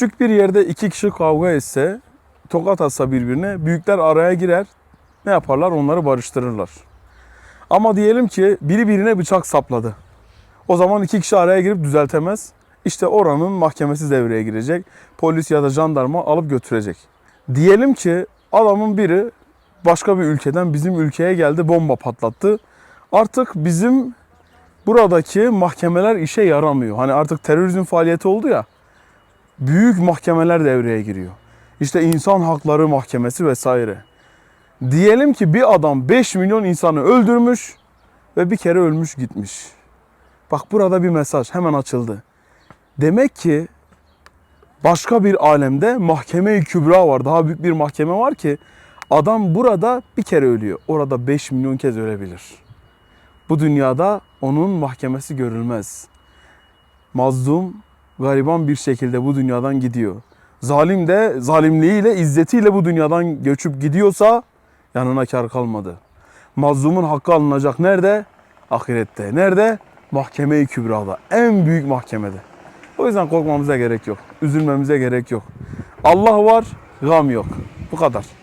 Küçük bir yerde iki kişi kavga etse, tokat atsa birbirine, büyükler araya girer. Ne yaparlar? Onları barıştırırlar. Ama diyelim ki biri birine bıçak sapladı. O zaman iki kişi araya girip düzeltemez. İşte oranın mahkemesi devreye girecek. Polis ya da jandarma alıp götürecek. Diyelim ki adamın biri başka bir ülkeden bizim ülkeye geldi, bomba patlattı. Artık bizim buradaki mahkemeler işe yaramıyor. Hani artık terörizm faaliyeti oldu ya. Büyük mahkemeler devreye giriyor. İşte insan hakları mahkemesi vesaire. Diyelim ki bir adam 5 milyon insanı öldürmüş ve bir kere ölmüş gitmiş. Bak burada bir mesaj hemen açıldı. Demek ki başka bir alemde mahkeme-i kübra var. Daha büyük bir mahkeme var ki adam burada bir kere ölüyor. Orada 5 milyon kez ölebilir. Bu dünyada onun mahkemesi görülmez. Mazlum, gariban bir şekilde bu dünyadan gidiyor. Zalim de zalimliğiyle, izzetiyle bu dünyadan göçüp gidiyorsa yanına kar kalmadı. Mazlumun hakkı alınacak nerede? Ahirette. Nerede? Mahkeme-i Kübra'da. En büyük mahkemede. O yüzden korkmamıza gerek yok. Üzülmemize gerek yok. Allah var, gam yok. Bu kadar.